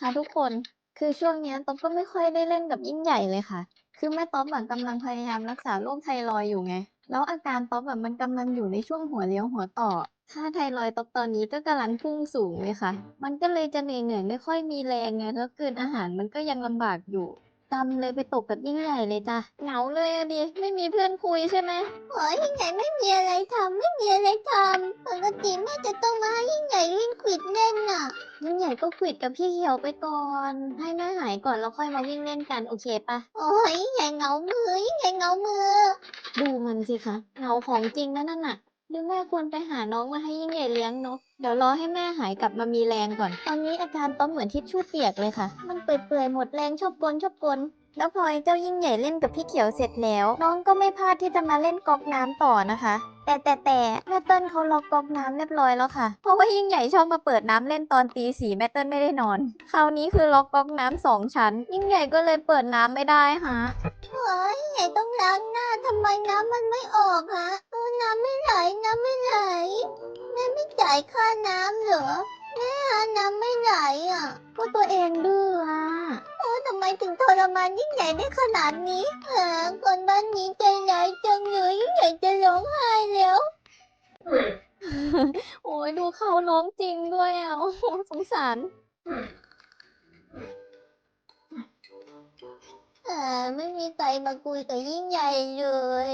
ค่ะทุกคน คือช่วงนี้ต๊อบก็ไม่ค่อยได้เล่นกับยิ่งใหญ่เลยค่ะ คือแม่ต๊อบแบบกำลังพยายามรักษาโรคไทรอยอยู่ไง แล้วอาการต๊อบบมันกำลังอยู่ในช่วงหัวเลี้ยวหัวต่อ ค่าไทรอยต๊อบตอนนี้ก็กำลังพุ่งสูงเลยค่ะ มันก็เลยจะเหนื่อยๆไม่ค่อยมีแรงไง แล้วกินอาหารมันก็ยังลำบากอยู่ จำเลยไปตกกับยิ่งใหญ่เลยจ้ะเหงาเลยอะดิไม่มีเพื่อนคุยใช่ไหมโอ้ยยิ่งใหญ่ไม่มีอะไรทำไม่มีอะไรทำปกติแม่จะต้องมาให้ยิ่งใหญ่วิ่งขวิดเล่นน่ะยิ่งใหญ่ก็ขวิดกับพี่เขียวไปก่อน ให้แม่หายก่อนแล้วค่อยมาวิ่งเล่นกันโอเคปะโอ้ยยิ่งใหญ่เหงามือยิ่งใหญ่เหงามือ ดูมันสิคะเหงาของจริงนะนั่นน่ะ ดูแม่ควรไปหาน้องมาให้ยิ่งใหญ่เลี้ยงเนาะเดี๋ยวรอให้แม่หายกลับมามีแรงก่อน ตอนนี้อาการต้อมเหมือนทิชชู่เปียกเลยค่ะ มันเปื่อยๆหมดแรงชอบกลชอบกล แล้วพอไอ้เจ้ายิ่งใหญ่เล่นกับพี่เขียวเสร็จแล้ว น้องก็ไม่พลาดที่จะมาเล่นก๊อกน้ำต่อนะคะ แต่แต่แต่แม่เติ้ลเขาล็อกก๊อกน้ำเรียบร้อยแล้วค่ะ เพราะว่ายิ่งใหญ่ชอบมาเปิดน้ำเล่นตอนตีสี่แม่เติ้ลไม่ได้นอน คราวนี้คือล็อกก๊อกน้ำสองชั้น ยิ่งใหญ่ก็เลยเปิดน้ำไม่ได้ฮะโอ้ยยิ่งใหญ่ต้องล้างหน้าทำไมน้ำมันไม่ออกฮะน้ำไม่ไหลน้ำไม่ไหลแม่ไม่จ่ายค่าน้ำเหรอ มานยิ่งใหญ่ได้ขนาดนี้เออคนบ้านนี้ใจร้ายจังเลยยิ่งใหญ่จะร้องไห้แล้ว โอ้ยดูเขาร้องจริงด้วยอะโอ้โหสงสาร เออไม่มีใครมาคุยกับยิ่งใหญ่เลย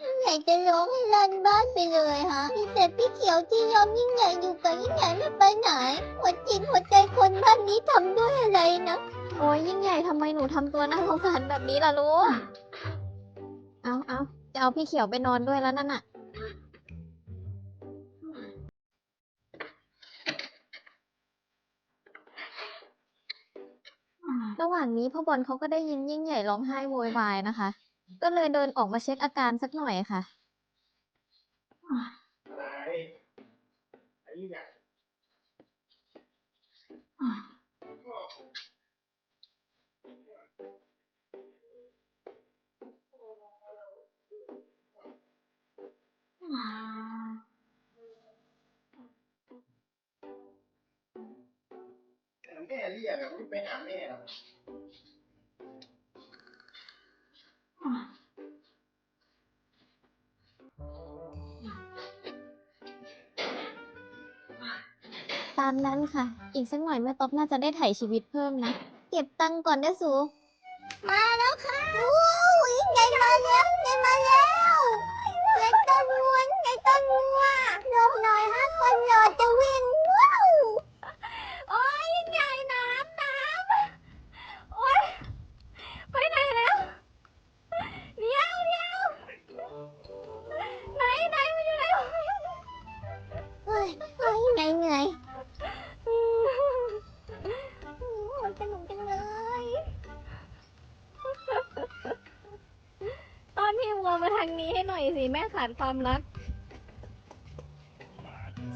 ยิ่งใหญ่จะร้องให้ลั่นบ้านไปเลยฮะมีแต่พี่เขียวที่ยอมยิ่งใหญ่อยู่กับยิ่งใหญ่ไม่ไปไหนหัวจิตหัวใจคนบ้านนี้ทำด้วยอะไรนะ โอ้ยยิ่งใหญ่ทำไมหนูทำตัวน่าสงสารแบบนี้ล่ะลูก เอาเอาจะเอาพี่เขียวไปนอนด้วยแล้วนั่นน่ะ ระหว่างนี้พ่อบอลเขาก็ได้ยินยิ่งใหญ่ร้องไห้โวยวายนะคะ ก็เลยเดินออกมาเช็คอาการสักหน่อยค่ะแม่เรี ยกอะไม่ไปหาแม่หรอกตามนั้นค่ะ อีกสักหน่อยแม่ต๊อบน่าจะได้ถ่ายชีวิตเพิ่มนะ เก็บตังค์ก่อนนะสู มาแล้วค่ะ มาทางนี้ให้หน่อยสิ แม่ขาดความรัก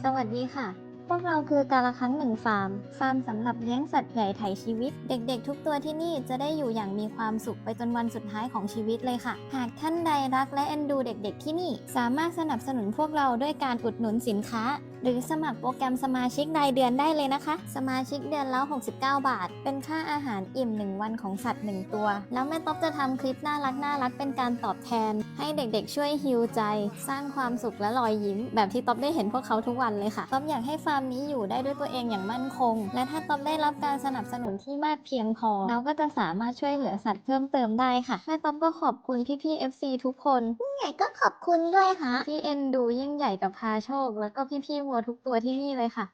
สวัสดีค่ะ พวกเราคือการละครั้งหนึ่งฟาร์ม ฟาร์มสำหรับเลี้ยงสัตว์ใหญ่ไถชีวิต เด็กๆ ทุกตัวที่นี่จะได้อยู่อย่างมีความสุขไปจนวันสุดท้ายของชีวิตเลยค่ะ หากท่านใดรักและเอ็นดูเด็กๆที่นี่ สามารถสนับสนุนพวกเราด้วยการอุดหนุนสินค้า หรือสมัครโปรแกรมสมาชิกรายเดือนได้เลยนะคะ สมาชิกเดือนละ 69 บาท เป็นค่าอาหารอิ่ม 1 วันของสัตว์ 1 ตัว แล้วแม่ต๊อบจะทำคลิปน่ารักน่ารักๆเป็นการตอบแทน ให้เด็กๆช่วยฮิวใจ สร้างความสุขและรอยยิ้ม แบบที่ต๊อบได้เห็นพวกเขาทุกวันเลยค่ะต๊อบอยากให้ฟาร์มนี้อยู่ได้ด้วยตัวเองอย่างมั่นคง และถ้าต๊อบได้รับการสนับสนุนที่มากเพียงพอเราก็จะสามารถช่วยเหลือสัตว์เพิ่มเติมได้ค่ะแม่ต๊อบก็ขอบคุณพี่ๆ FC ทุกคนยิ่งใหญ่ก็ขอบคุณด้วยฮะที่เอ็นดูยิ่งใหญ่กับพาโชค แล้วก็พี่ๆวัวทุกตัวที่นี่เลยค่ะ